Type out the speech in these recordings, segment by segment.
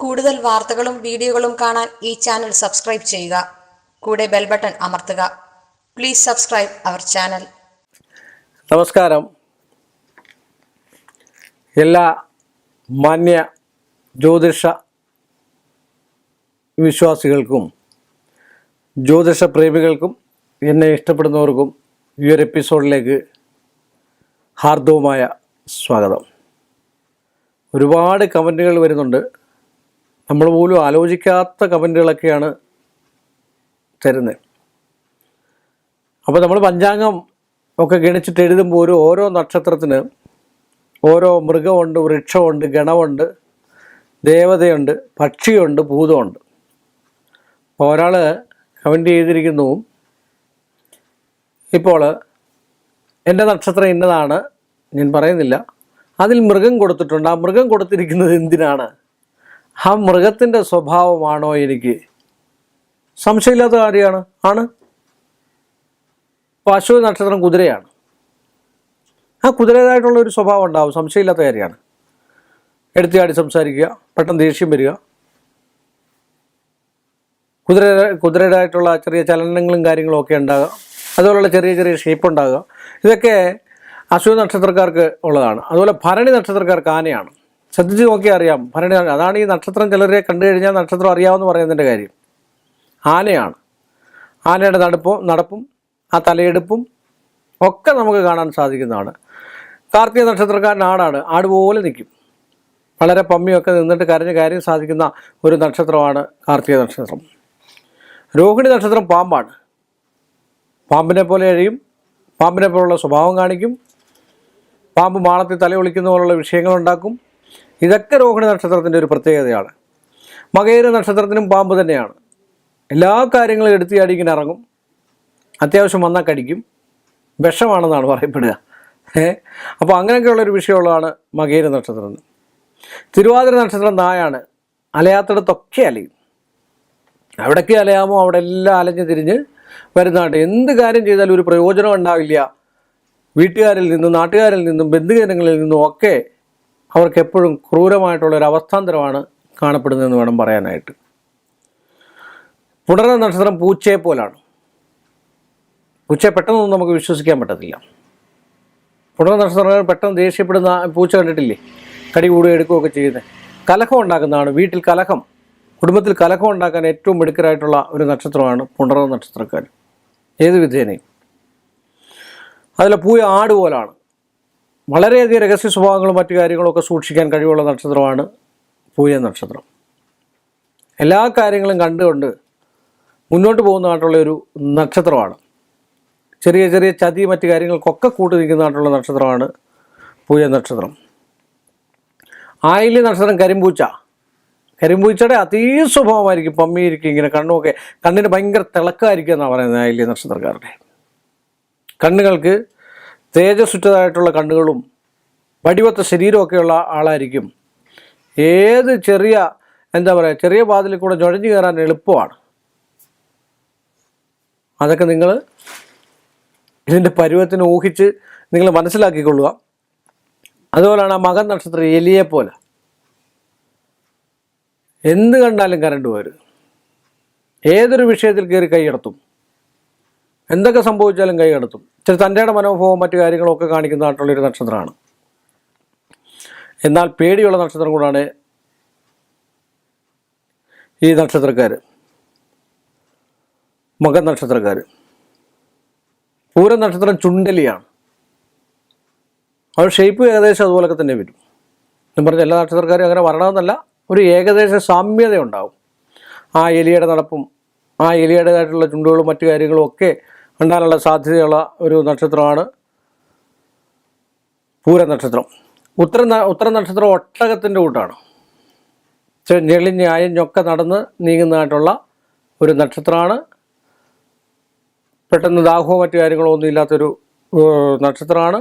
കൂടുതൽ വാർത്തകളും വീഡിയോകളും കാണാൻ ഈ ചാനൽ സബ്സ്ക്രൈബ് ചെയ്യുക. കൂടെ ബെൽ ബട്ടൺ അമർത്തുക. Please subscribe our channel. നമസ്കാരം. എല്ലാ മാന്യ ജ്യോതിഷ വിശ്വാസികൾക്കും ജ്യോതിഷ പ്രേമികൾക്കും എന്നെ ഇഷ്ടപ്പെടുന്നവർക്കും ഈ ഒരു എപ്പിസോഡിലേക്ക് ഹാർദവുമായ സ്വാഗതം. ഒരുപാട് കമന്റുകൾ വരുന്നുണ്ട്. നമ്മൾ പോലും ആലോചിക്കാത്ത കമന്റുകളൊക്കെയാണ് തരുന്നത്. അപ്പോൾ നമ്മൾ പഞ്ചാംഗം ഒക്കെ ഗണിച്ചിട്ട് എഴുതുമ്പോൾ ഒരു ഓരോ നക്ഷത്രത്തിന് ഓരോ മൃഗമുണ്ട് വൃക്ഷമുണ്ട് ഗണമുണ്ട് ദേവതയുണ്ട് പക്ഷിയുണ്ട് ഭൂതമുണ്ട്. അപ്പോൾ ഒരാൾ കമന്റ് ചെയ്തിരിക്കുന്നു ഇപ്പോൾ എന്റെ നക്ഷത്രം ഇന്നതാണ് ഞാൻ പറയുന്നില്ല. അതിൽ മൃഗം കൊടുത്തിട്ടുണ്ട്. ആ മൃഗം കൊടുത്തിരിക്കുന്നത് എന്തിനാണ്? ആ മൃഗത്തിന്റെ സ്വഭാവമാണോ എനിക്ക്? സംശയമില്ലാത്ത കാര്യമാണ്. ആണ്. പശു നക്ഷത്രം കുതിരയാണ്. ആ കുതിരേതായിട്ടുള്ള ഒരു സ്വഭാവം ഉണ്ടാവും. സംശയമില്ലാത്ത കാര്യമാണ്. എടുത്തിയാടി സംസാരിക്കുക പെട്ടെന്ന് ദേഷ്യം വരിക. കുതിര കുതിരയുടേതായിട്ടുള്ള ചെറിയ ചലനങ്ങളും കാര്യങ്ങളും ഒക്കെ ഉണ്ടാകുക. അതുപോലുള്ള ചെറിയ ചെറിയ ഷേപ്പ് ഉണ്ടാകുക. ഇതൊക്കെ അശ്വ നക്ഷത്രക്കാർക്ക് ഉള്ളതാണ്. അതുപോലെ ഭരണി നക്ഷത്രക്കാർക്ക് ആനയാണ്. ശ്രദ്ധിച്ച് നോക്കിയാൽ അറിയാം. ഭരണി അതാണ് ഈ നക്ഷത്രം ചിലരെ കണ്ടു കഴിഞ്ഞാൽ നക്ഷത്രം അറിയാമെന്ന് പറയുന്നതിന്റെ കാര്യം. ആനയാണ്. ആനയുടെ നടപ്പും നടപ്പും ആ തലയെടുപ്പും ഒക്കെ നമുക്ക് കാണാൻ സാധിക്കുന്നതാണ്. കാർത്തിക നക്ഷത്രക്കാരൻ ആടാണ്. ആട് പോലെ നിൽക്കും. വളരെ പമ്മിയൊക്കെ നിന്നിട്ട് കരഞ്ഞ് കാര്യം സാധിക്കുന്ന ഒരു നക്ഷത്രമാണ് കാർത്തിക നക്ഷത്രം. രോഹിണി നക്ഷത്രം പാമ്പാണ്. പാമ്പിനെ പോലെ എഴിയും പാമ്പിനെ പോലുള്ള സ്വഭാവം കാണിക്കും. പാമ്പ് മാളത്തിൽ തല ഒളിക്കുന്ന പോലുള്ള വിഷയങ്ങളുണ്ടാക്കും ഇതൊക്കെ രോഹിണി നക്ഷത്രത്തിന്റെ ഒരു പ്രത്യേകതയാണ്. മകയിര നക്ഷത്രത്തിനും പാമ്പ് തന്നെയാണ്. എല്ലാ കാര്യങ്ങളും എടുത്തിയാടി ഇങ്ങനെ ഇറങ്ങും. അത്യാവശ്യം വന്നാൽ കടിക്കും. വിഷമാണെന്നാണ് പറയപ്പെടുക. ഏ? അപ്പോൾ അങ്ങനെയൊക്കെയുള്ളൊരു വിഷയമുള്ളതാണ് മകേര നക്ഷത്രം തിരുവാതിര നക്ഷത്രം നായാണ്. അലയാത്തിടത്തൊക്കെ അലയും. അവിടേക്ക് അലയാമോ? അവിടെ എല്ലാം അലഞ്ഞ് തിരിഞ്ഞ് വരുന്നതായിട്ട് എന്ത് കാര്യം ചെയ്താലും ഒരു പ്രയോജനം ഉണ്ടാവില്ല. വീട്ടുകാരിൽ നിന്നും നാട്ടുകാരിൽ നിന്നും ബന്ധുജനങ്ങളിൽ നിന്നും ഒക്കെ അവർക്ക് എപ്പോഴും ക്രൂരമായിട്ടുള്ള ഒരു അവസ്ഥാന്തരമാണ് കാണപ്പെടുന്നതെന്ന് വേണം പറയാനായിട്ട്. പുണർന്ന നക്ഷത്രം പൂച്ചയെ പോലാണ്. പൂച്ചയെ പെട്ടെന്നൊന്നും നമുക്ക് വിശ്വസിക്കാൻ പറ്റത്തില്ല. പുണർന്ന നക്ഷത്രം പെട്ടെന്ന് ദേഷ്യപ്പെടുന്ന പൂച്ച കണ്ടിട്ടില്ലേ? കടി കൂടുകയും എടുക്കുകയൊക്കെ ചെയ്യുന്നത് കലഹം ഉണ്ടാക്കുന്നതാണ്. വീട്ടിൽ കലഹം കുടുംബത്തിൽ കലഹം ഉണ്ടാക്കാൻ ഏറ്റവും മിടുക്കരായിട്ടുള്ള ഒരു നക്ഷത്രമാണ് പുണർന്ന നക്ഷത്രക്കാർ. ഏത് വിധേനയും. അതിലെ പൂയ ആട് പോലാണ്. വളരെയധികം രഹസ്യ സ്വഭാവങ്ങളും മറ്റു കാര്യങ്ങളും ഒക്കെ സൂക്ഷിക്കാൻ കഴിവുള്ള നക്ഷത്രമാണ് പൂയ നക്ഷത്രം. എല്ലാ കാര്യങ്ങളും കണ്ടുകൊണ്ട് മുന്നോട്ട് പോകുന്നതായിട്ടുള്ള ഒരു നക്ഷത്രമാണ്. ചെറിയ ചെറിയ ചതി മറ്റു കാര്യങ്ങൾക്കൊക്കെ കൂട്ടി നിൽക്കുന്നതായിട്ടുള്ള നക്ഷത്രമാണ് പൂയ നക്ഷത്രം. ആയില്യ നക്ഷത്രം കരിമ്പൂച്ച. കരിമ്പൂച്ചയുടെ അതീ സ്വഭാവമായിരിക്കും പമ്മിയിരിക്കും ഇങ്ങനെ കണ്ണുമൊക്കെ കണ്ണിന് ഭയങ്കര തിളക്കമായിരിക്കും എന്നാണ് പറയുന്നത് ആയില്യ നക്ഷത്രക്കാരുടെ. കണ്ണുകൾക്ക് തേജസ്സുറ്റതായിട്ടുള്ള കണ്ണുകളും വടിവത്ത ശരീരമൊക്കെയുള്ള ആളായിരിക്കും. ഏത് ചെറിയ എന്താ പറയുക ചെറിയ വാതിലിൽ കൂടെ നുഴഞ്ഞു കയറാൻ എളുപ്പമാണ്. അതൊക്കെ നിങ്ങൾ ഇതിന്റെ പരുവത്തിന് ഊഹിച്ച് നിങ്ങൾ മനസ്സിലാക്കിക്കൊള്ളുക. അതുപോലെയാണ് ആ മകൻ നക്ഷത്രം എലിയെ പോലെ. എന്ത് കണ്ടാലും കരണ്ട് വരും ഏതൊരു വിഷയത്തിൽ കയറി കൈയടത്തും എന്തൊക്കെ സംഭവിച്ചാലും കൈ കടത്തും. ചില തന്റെയുടെ മനോഭാവവും മറ്റു കാര്യങ്ങളൊക്കെ കാണിക്കുന്നതായിട്ടുള്ളൊരു നക്ഷത്രമാണ്. എന്നാൽ പേടിയുള്ള നക്ഷത്രം കൂടാണ് ഈ നക്ഷത്രക്കാർ മകൻ നക്ഷത്രക്കാർ പൂരം നക്ഷത്രം ചുണ്ടലിയാണ്. അവർ ഷേപ്പ് ഏകദേശം അതുപോലൊക്കെ തന്നെ വരും. ഞാൻ പറഞ്ഞ എല്ലാ നക്ഷത്രക്കാരും അങ്ങനെ വരണമെന്നല്ല ഒരു ഏകദേശ സാമ്യത ഉണ്ടാവും ആ എലിയുടെ നടപ്പും ആ എലിയുടേതായിട്ടുള്ള ചുണ്ടുകളും മറ്റു കാര്യങ്ങളും ഒക്കെ ഉണ്ടാകാനുള്ള സാധ്യതയുള്ള ഒരു നക്ഷത്രമാണ് പൂര നക്ഷത്രം ഉത്തര ഉത്തര നക്ഷത്രം ഒട്ടകത്തിന്റെ കൂട്ടാണ്. ഞെളിഞ്ഞ് അയഞ്ഞൊക്കെ നടന്ന് നീങ്ങുന്നതായിട്ടുള്ള ഒരു നക്ഷത്രമാണ്. പെട്ടെന്ന് ദാഹവും മറ്റു കാര്യങ്ങളോ ഒന്നും ഇല്ലാത്തൊരു നക്ഷത്രമാണ്.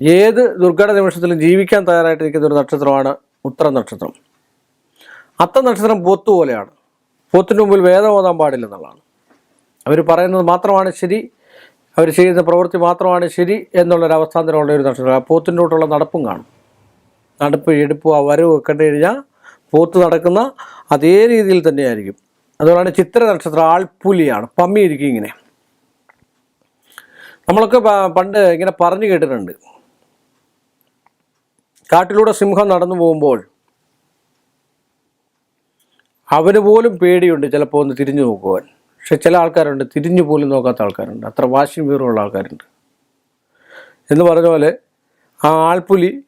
ഏത് ദുർഘട നിമിഷത്തിലും ജീവിക്കാൻ തയ്യാറായിട്ട് നിൽക്കുന്ന ഒരു നക്ഷത്രമാണ് ഉത്തര നക്ഷത്രം. അത്ത നക്ഷത്രം പോത്ത് പോലെയാണ്. പോത്തിന്റെ മുമ്പിൽ വേദം ഓതാൻ പാടില്ലെന്നുള്ളതാണ് അവർ പറയുന്നത് മാത്രമാണ് ശരി അവർ ചെയ്യുന്ന പ്രവൃത്തി മാത്രമാണ് ശരി എന്നുള്ളൊരു അവസ്ഥാന്തരമുള്ള ഒരു നക്ഷത്രം കൂട്ടുള്ള നടപ്പും കാണും. നടപ്പ് എടുപ്പ് ആ വരവ് കണ്ടു കഴിഞ്ഞാൽ പോത്ത് നടക്കുന്ന അതേ രീതിയിൽ തന്നെയായിരിക്കും. അതുകൊണ്ടാണ് ചിത്ര നക്ഷത്രം ആൾപ്പുലിയാണ് പമ്മിയിരിക്കും ഇങ്ങനെ. നമ്മളൊക്കെ പണ്ട് ഇങ്ങനെ പറഞ്ഞു കേട്ടിട്ടുണ്ട്. കാട്ടിലൂടെ സിംഹം നടന്നു പോകുമ്പോൾ അവന് പോലും പേടിയുണ്ട് ചിലപ്പോൾ ഒന്ന് തിരിഞ്ഞു നോക്കുവാൻ. പക്ഷെ ചില ആൾക്കാരുണ്ട് തിരിഞ്ഞു പോലും നോക്കാത്ത ആൾക്കാരുണ്ട്. അത്ര വാശിയും വീറുമുള്ള ആൾക്കാരുണ്ട്. എന്ന് പറഞ്ഞ പോലെ ആ ആൾപ്പുലി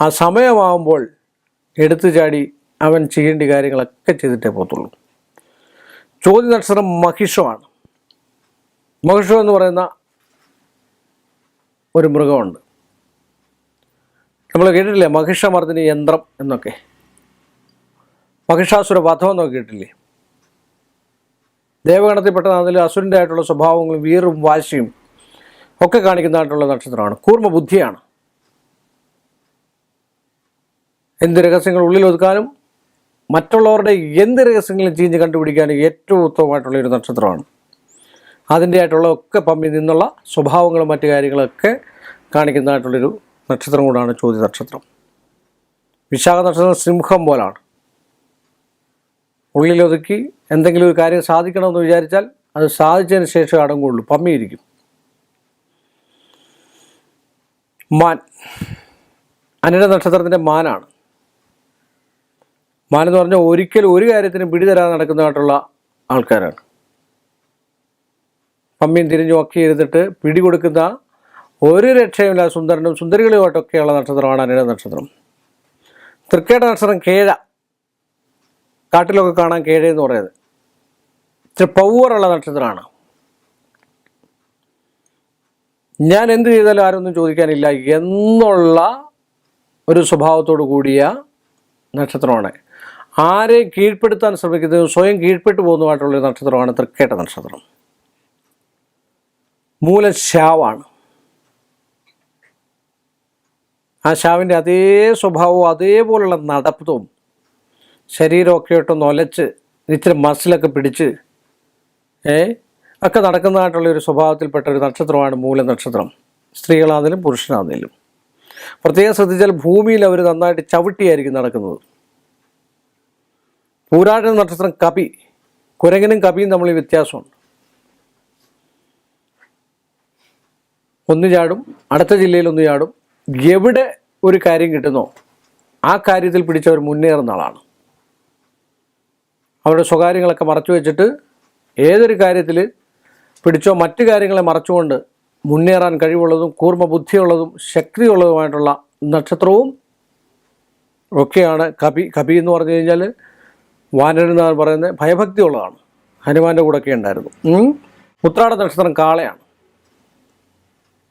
ആ സമയമാകുമ്പോൾ എടുത്തു ചാടി അവൻ ചെയ്യേണ്ട കാര്യങ്ങളൊക്കെ ചെയ്തിട്ടേ ചോദ്യ നക്ഷത്രം മഹിഷമാണ്. മഹിഷം എന്ന് പറയുന്ന ഒരു മൃഗമുണ്ട്. നമ്മൾ കേട്ടിട്ടില്ലേ? മഹിഷമർദ്ദിനി യന്ത്രം എന്നൊക്കെ. മഹിഷാസുര വധം എന്നൊക്കെ കേട്ടില്ലേ ദേവഗണത്തിൽപ്പെട്ട അതിൽ അസുരന്റെ ആയിട്ടുള്ള സ്വഭാവങ്ങളും വീറും വാശിയും ഒക്കെ കാണിക്കുന്നതായിട്ടുള്ള നക്ഷത്രമാണ്. കൂർമ്മ ബുദ്ധിയാണ്. എന്ത് രഹസ്യങ്ങൾ ഉള്ളിൽ ഒതുക്കാനും മറ്റുള്ളവരുടെ എന്ത് രഹസ്യങ്ങളും ചീഞ്ഞ് കണ്ടുപിടിക്കാനും ഏറ്റവും ഉത്തമമായിട്ടുള്ള ഒരു നക്ഷത്രമാണ്. അതിന്റെ ആയിട്ടുള്ള ഒക്കെ പമ്പിൽ നിന്നുള്ള സ്വഭാവങ്ങളും മറ്റു കാര്യങ്ങളൊക്കെ കാണിക്കുന്നതായിട്ടുള്ളൊരു നക്ഷത്രം കൂടാണ് ചോദ്യ നക്ഷത്രം വിശാഖ നക്ഷത്രം സിംഹം പോലാണ്. ഉള്ളിലൊതുക്കി എന്തെങ്കിലും ഒരു കാര്യം സാധിക്കണമെന്ന് വിചാരിച്ചാൽ അത് സാധിച്ചതിന് ശേഷം അടങ്ങുള്ളൂ പമ്മിയിരിക്കും. മാൻ. അനിട നക്ഷത്രത്തിന്റെ മാനാണ്. മാൻ എന്ന് പറഞ്ഞാൽ ഒരിക്കലും ഒരു കാര്യത്തിനും പിടിതരാതെ നടക്കുന്നതായിട്ടുള്ള ആൾക്കാരാണ്. പമ്മിയും തിരിഞ്ഞു ഒക്കെ ഇരുന്നിട്ട് പിടികൊടുക്കുന്ന ഒരു രക്ഷയുമില്ല സുന്ദരനും സുന്ദരികളുമായിട്ടൊക്കെയുള്ള നക്ഷത്രമാണ് അനിട നക്ഷത്രം. തൃക്കേട നക്ഷത്രം കേഴ. കാട്ടിലൊക്കെ കാണാൻ കേഴ എന്ന് പറയുന്നത്. ഇത്ര പൗവറുള്ള നക്ഷത്രമാണ്. ഞാൻ എന്ത് ചെയ്താലും ആരൊന്നും ചോദിക്കാനില്ല. എന്നുള്ള ഒരു സ്വഭാവത്തോടു കൂടിയ നക്ഷത്രമാണ്. ആരെ കീഴ്പ്പെടുത്താൻ ശ്രമിക്കുന്നതും സ്വയം കീഴ്പ്പെട്ടു പോകുന്നതുമായിട്ടുള്ളൊരു നക്ഷത്രമാണ് തൃക്കേട്ട നക്ഷത്രം. മൂലം ശാവാണ്. ആ ശാവിന്റെ അതേ സ്വഭാവവും അതേപോലുള്ള നടപ്പതും ശരീരമൊക്കെ ഇട്ടൊന്ന് ഒലച്ച് ഇച്ചിരി മസിലൊക്കെ പിടിച്ച് ഏ ഒക്കെ നടക്കുന്നതായിട്ടുള്ള ഒരു സ്വഭാവത്തിൽപ്പെട്ട ഒരു നക്ഷത്രമാണ് മൂല നക്ഷത്രം സ്ത്രീകളാണെങ്കിലും പുരുഷനാണെങ്കിലും. പ്രത്യേകം ശ്രദ്ധിച്ചാൽ ഭൂമിയിൽ അവർ നന്നായിട്ട് ചവിട്ടിയായിരിക്കും നടക്കുന്നത്. പൂരാട നക്ഷത്രം കപി കുരങ്ങനും കപിയും തമ്മിൽ വ്യത്യാസമുണ്ട്. ഒന്ന് ചാടും അടുത്ത ജില്ലയിൽ ഒന്ന് ചാടും. എവിടെ ഒരു കാര്യം കിട്ടുന്നോ ആ കാര്യത്തിൽ പിടിച്ചവർ മുന്നേറുന്ന ആളാണ്. അവരുടെ സ്വകാര്യങ്ങളൊക്കെ മറച്ചു വെച്ചിട്ട് ഏതൊരു കാര്യത്തിൽ പിടിച്ചോ മറ്റു കാര്യങ്ങളെ മറച്ചുകൊണ്ട് മുന്നേറാൻ കഴിവുള്ളതും കൂർമ്മ ബുദ്ധിയുള്ളതും ശക്തിയുള്ളതുമായിട്ടുള്ള നക്ഷത്രവും ഒക്കെയാണ് കപി കപി എന്ന് പറഞ്ഞു കഴിഞ്ഞാൽ വാനരൻ എന്നാണ് പറയുന്നത്. ഭയഭക്തിയുള്ളതാണ്. ഹനുമാന്റെ കൂടെയൊക്കെ ഉണ്ടായിരുന്നു. ഉത്രാട നക്ഷത്രം കാളയാണ്.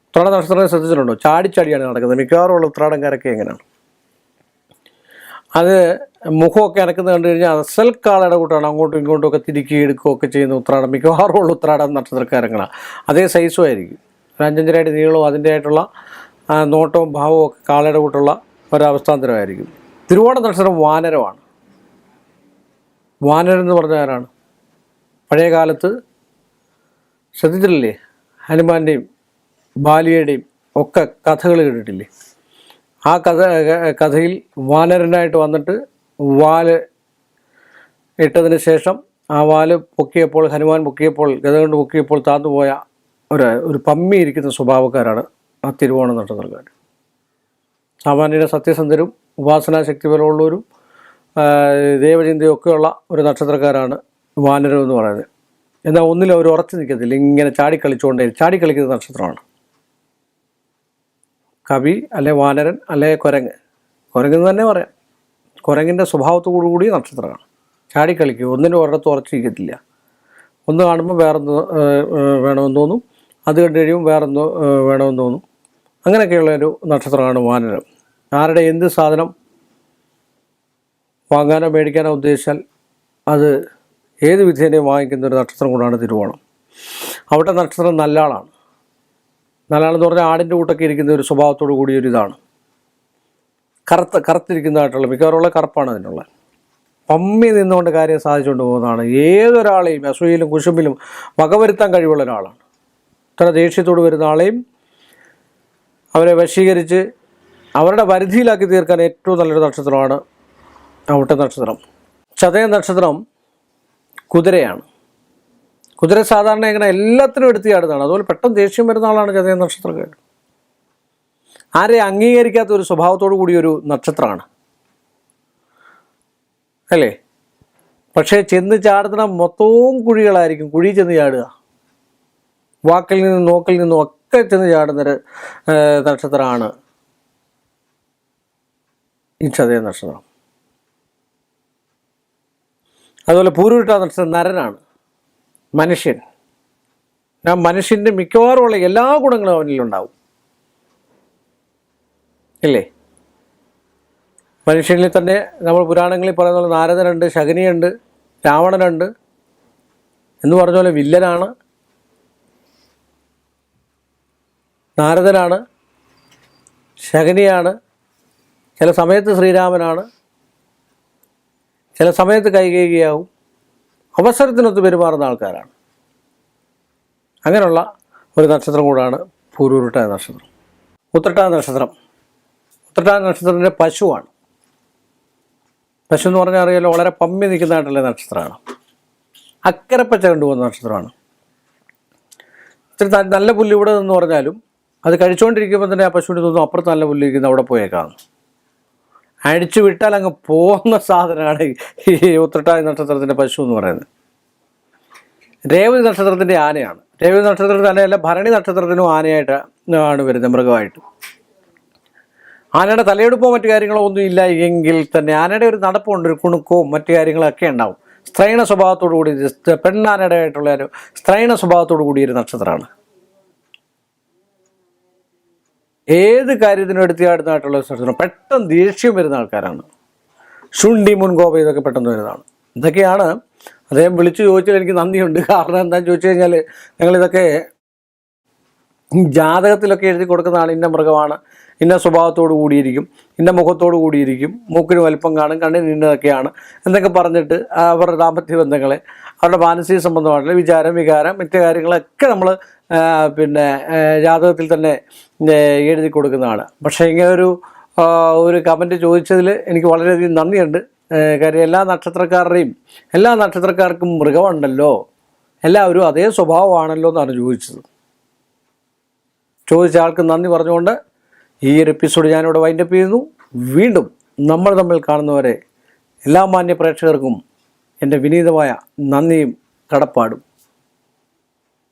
ഉത്രാട നക്ഷത്രം ശ്രദ്ധിച്ചിട്ടുണ്ടോ? ചാടിച്ചാടിയാണ് നടക്കുന്നത്. മിക്കവാറും ഉള്ള ഉത്രാടംകാരൊക്കെ എങ്ങനെയാണ്? അത് മുഖമൊക്കെ അനക്കുന്നത് കണ്ടു കഴിഞ്ഞാൽ അസൽ കാളയുടെ കൂട്ടാണ് അങ്ങോട്ടും ഇങ്ങോട്ടും ഒക്കെ തിരിക്കി എടുക്കുകയൊക്കെ ചെയ്യുന്ന ഉത്രാടം മിക്കവാറും ഉള്ള ഉത്രാടം നക്ഷത്രക്കാരങ്ങളാണ് അതേ സൈസും ആയിരിക്കും. ഒരു അഞ്ചഞ്ചരയായിട്ട് നീളവും അതിന്റെ ആയിട്ടുള്ള നോട്ടവും ഭാവവും ഒക്കെ കാളയുടെ കൂട്ടുള്ള ഒരവസ്ഥാന്തരമായിരിക്കും. തിരുവോണ നക്ഷത്രം വാനരമാണ്. വാനരൻ എന്ന് പറഞ്ഞ ആരാണ്? പഴയ കാലത്ത് ശ്രദ്ധിച്ചിട്ടില്ലേ? ഹനുമാന്റെയും ബാലിയുടെയും ഒക്കെ കഥകൾ കേട്ടിട്ടില്ലേ? ആ കഥ കഥയിൽ വാനരനായിട്ട് വന്നിട്ട് വാൽ ഇട്ടതിന് ശേഷം ആ വാൽ പൊക്കിയപ്പോൾ ഹനുമാൻ പൊക്കിയപ്പോൾ ഗത കൊണ്ട് പൊക്കിയപ്പോൾ താന്നുപോയ ഒരു ഒരു പമ്മി ഇരിക്കുന്ന സ്വഭാവക്കാരാണ് ആ തിരുവോണം നക്ഷത്രക്കാർ സാമാന്യയുടെ സത്യസന്ധരും ഉപാസനാശക്തി ബലമുള്ളവരും ദേവചിന്തയൊക്കെയുള്ള ദേവചിന്തയും ഒരു നക്ഷത്രക്കാരാണ് വാനരം എന്ന് പറയുന്നത്. എന്നാൽ ഒന്നിലും അവർ ഉറച്ചു നിൽക്കത്തില്ല. ഇങ്ങനെ ചാടിക്കളിച്ചുകൊണ്ടേ ചാടിക്കളിക്കുന്ന നക്ഷത്രമാണ്. കവി അല്ലെ വാനരൻ അല്ലെ കുരങ്ങ്. കുരങ്ങ് എന്ന് തന്നെ പറയാം. കുരങ്ങിന്റെ സ്വഭാവത്തോടു കൂടിയ നക്ഷത്രമാണ് ചാടിക്കളിക്കും ഒന്നിനും ഒരിടത്ത് ഉറച്ചിരിക്കത്തില്ല. ഒന്ന് കാണുമ്പോൾ ഏഹ്, വേണമെന്ന് തോന്നും. അത് കണ്ടു കഴിയുമ്പോൾ വേറൊന്ന് വേണമെന്ന് തോന്നും. അങ്ങനെയൊക്കെയുള്ള ഒരു നക്ഷത്രമാണ് വാനരം. ആരുടെ എന്ത് സാധനം വാങ്ങാനോ മേടിക്കാനോ ഉദ്ദേശിച്ചാൽ അത് ഏത് വിധേനയും വാങ്ങിക്കുന്ന ഒരു നക്ഷത്രം കൂടാണ് തിരുവോണം. അവിടെ നക്ഷത്രം നല്ലാളാണ്. നല്ലാളെന്ന് പറഞ്ഞാൽ ആടിന്റെ കൂട്ടൊക്കെ ഇരിക്കുന്ന ഒരു സ്വഭാവത്തോടു കൂടിയ ഒരു ഇതാണ്. കറുത്ത കറുത്തിരിക്കുന്നതായിട്ടുള്ള മിക്കവാറുള്ള കറുപ്പാണ് അതിനുള്ള പമ്മി നിന്നുകൊണ്ട് കാര്യം സാധിച്ചുകൊണ്ട് പോകുന്നതാണ്. ഏതൊരാളെയും അസൂയയിലും കുശുമ്പിലും വകവരുത്താൻ കഴിവുള്ള ഒരാളാണ്. ഇത്ര ദേഷ്യത്തോട് വരുന്ന ആളെയും അവരെ വശീകരിച്ച് അവരുടെ പരിധിയിലാക്കി തീർക്കാൻ ഏറ്റവും നല്ലൊരു നക്ഷത്രമാണ് ഔട്ട നക്ഷത്രം. ചതയ നക്ഷത്രം കുതിരയാണ്. കുതിര സാധാരണ എങ്ങനെ എല്ലാത്തിനും എടുത്ത് ചാടുന്നതാണ്. അതുപോലെ പെട്ടെന്ന് ദേഷ്യം വരുന്ന ആളാണ് ചതയ നക്ഷത്രക്കാർ. ആരെ അംഗീകരിക്കാത്ത ഒരു സ്വഭാവത്തോടു കൂടിയ ഒരു നക്ഷത്രമാണ്. അല്ലേ? പക്ഷേ ചെന്ന് ചാടുന്ന മൊത്തവും കുഴികളായിരിക്കും കുഴി ചെന്ന് ചാടുക. വാക്കിൽ നിന്നും നോക്കിൽ നിന്നും ഒക്കെ ചെന്ന് ചാടുന്നൊരു നക്ഷത്രമാണ് ഈ ചതയ നക്ഷത്രം. അതുപോലെ പൂരുവിട്ട നക്ഷത്രം നരനാണ്. മനുഷ്യൻ. ആ മനുഷ്യന്റെ മിക്കവാറുമുള്ള എല്ലാ ഗുണങ്ങളും അവനിലുണ്ടാവും ഇല്ലേ? മനുഷ്യനിൽ തന്നെ നമ്മൾ പുരാണങ്ങളിൽ പറയുന്ന പോലെ നാരദനുണ്ട് ശകനിയുണ്ട് രാവണനുണ്ട് എന്ന് പറഞ്ഞ പോലെ വില്ലനാണ്. നാരദനാണ് ശകനിയാണ് ചില സമയത്ത് ശ്രീരാമനാണ് ചില സമയത്ത് കൈകേകിയാവും. അവസരത്തിനൊത്ത് പെരുമാറുന്ന ആൾക്കാരാണ്. അങ്ങനെയുള്ള ഒരു നക്ഷത്രം കൂടാണ് പൂരൂരുട്ട നക്ഷത്രം. ഉത്രട്ടാ നക്ഷത്രം. ഉത്രട്ടാ നക്ഷത്രത്തിന്റെ പശുവാണ്. പശു എന്ന് പറഞ്ഞാൽ അറിയാലോ വളരെ പമ്മി നിൽക്കുന്നതായിട്ടുള്ള നക്ഷത്രമാണ്. അക്കരപ്പച്ച കണ്ടുപോകുന്ന നക്ഷത്രമാണ്. ഇത്തിരി നല്ല പുല്ല് ഇവിടെ നിന്ന് പറഞ്ഞാലും അത് കഴിച്ചുകൊണ്ടിരിക്കുമ്പോൾ തന്നെ ആ പശുവിന് തോന്നും അപ്പുറത്ത് നല്ല പുല്ല് ഇരിക്കുന്ന അവിടെ പോയേക്കാം അടിച്ചു വിട്ടാൽ അങ്ങ് പോകുന്ന സാധനമാണ് ഈ ഉത്രട്ടാതി നക്ഷത്രത്തിന്റെ പശു എന്ന് പറയുന്നത്. രേവതി നക്ഷത്രത്തിന്റെ ആനയാണ്. രേവതി നക്ഷത്രത്തിൽ തന്നെയല്ല ഭരണി നക്ഷത്രത്തിനും ആനയായിട്ട് ആണ് വരുന്നത് മൃഗമായിട്ട്. ആനയുടെ തലയെടുപ്പോ മറ്റു കാര്യങ്ങളോ ഒന്നും ഇല്ല എങ്കിൽ തന്നെ ആനയുടെ ഒരു നടപ്പുണ്ട് ഒരു കുണുക്കവും മറ്റു കാര്യങ്ങളൊക്കെ ഉണ്ടാവും. സ്ത്രൈണ സ്വഭാവത്തോടു കൂടി പെണ്ണാനയുടെ ആയിട്ടുള്ള ഒരു സ്ത്രൈണ സ്വഭാവത്തോടു കൂടിയൊരു നക്ഷത്രമാണ്. ഏത് കാര്യത്തിനും എടുത്തിയാടുന്നതായിട്ടുള്ള നക്ഷത്രം പെട്ടെന്ന് ദേഷ്യം വരുന്ന ആൾക്കാരാണ്. ശുണ്ടി മുൻകോപ ഇതൊക്കെ പെട്ടെന്ന് വരുന്നതാണ്. ഇതൊക്കെയാണ് അദ്ദേഹം വിളിച്ചു ചോദിച്ചാൽ എനിക്ക് നന്ദിയുണ്ട്. കാരണം എന്താണെന്ന് ചോദിച്ചു കഴിഞ്ഞാൽ ഞങ്ങളിതൊക്കെ ജാതകത്തിലൊക്കെ എഴുതി കൊടുക്കുന്ന ആൾ ഇന്ന മൃഗമാണ്. ഇന്ന സ്വഭാവത്തോടു കൂടിയിരിക്കും. ഇന്ന മുഖത്തോട് കൂടിയിരിക്കും. മൂക്കിന് വലിപ്പം കാണും കണ്ണിന് ഇന്നതൊക്കെയാണ് എന്നൊക്കെ പറഞ്ഞിട്ട് അവരുടെ ദാമ്പത്യ ബന്ധങ്ങളെ അവരുടെ മാനസിക സംബന്ധമായിട്ടുള്ള വിചാരം വികാരം മറ്റു കാര്യങ്ങളൊക്കെ നമ്മൾ പിന്നെ ജാതകത്തിൽ തന്നെ എഴുതി കൊടുക്കുന്നതാണ്. പക്ഷേ ഇങ്ങനെ ഒരു ഒരു കമന്റ് ചോദിച്ചതിൽ എനിക്ക് വളരെയധികം നന്ദിയുണ്ട്. കാര്യം എല്ലാ നക്ഷത്രക്കാരുടെയും എല്ലാ നക്ഷത്രക്കാർക്കും മൃഗമുണ്ടല്ലോ. എല്ലാവരും അതേ സ്വഭാവമാണല്ലോ എന്നാണ് ചോദിച്ചത്. ചോദിച്ച ആൾക്ക് നന്ദി പറഞ്ഞുകൊണ്ട് ഈ ഒരു എപ്പിസോഡ് ഞാനിവിടെ വൈൻഡപ്പ് ചെയ്യുന്നു. വീണ്ടും നമ്മൾ തമ്മിൽ കാണുന്നവരെ എല്ലാ മാന്യ പ്രേക്ഷകർക്കും എന്റെ വിനീതമായ നന്ദിയും കടപ്പാടും.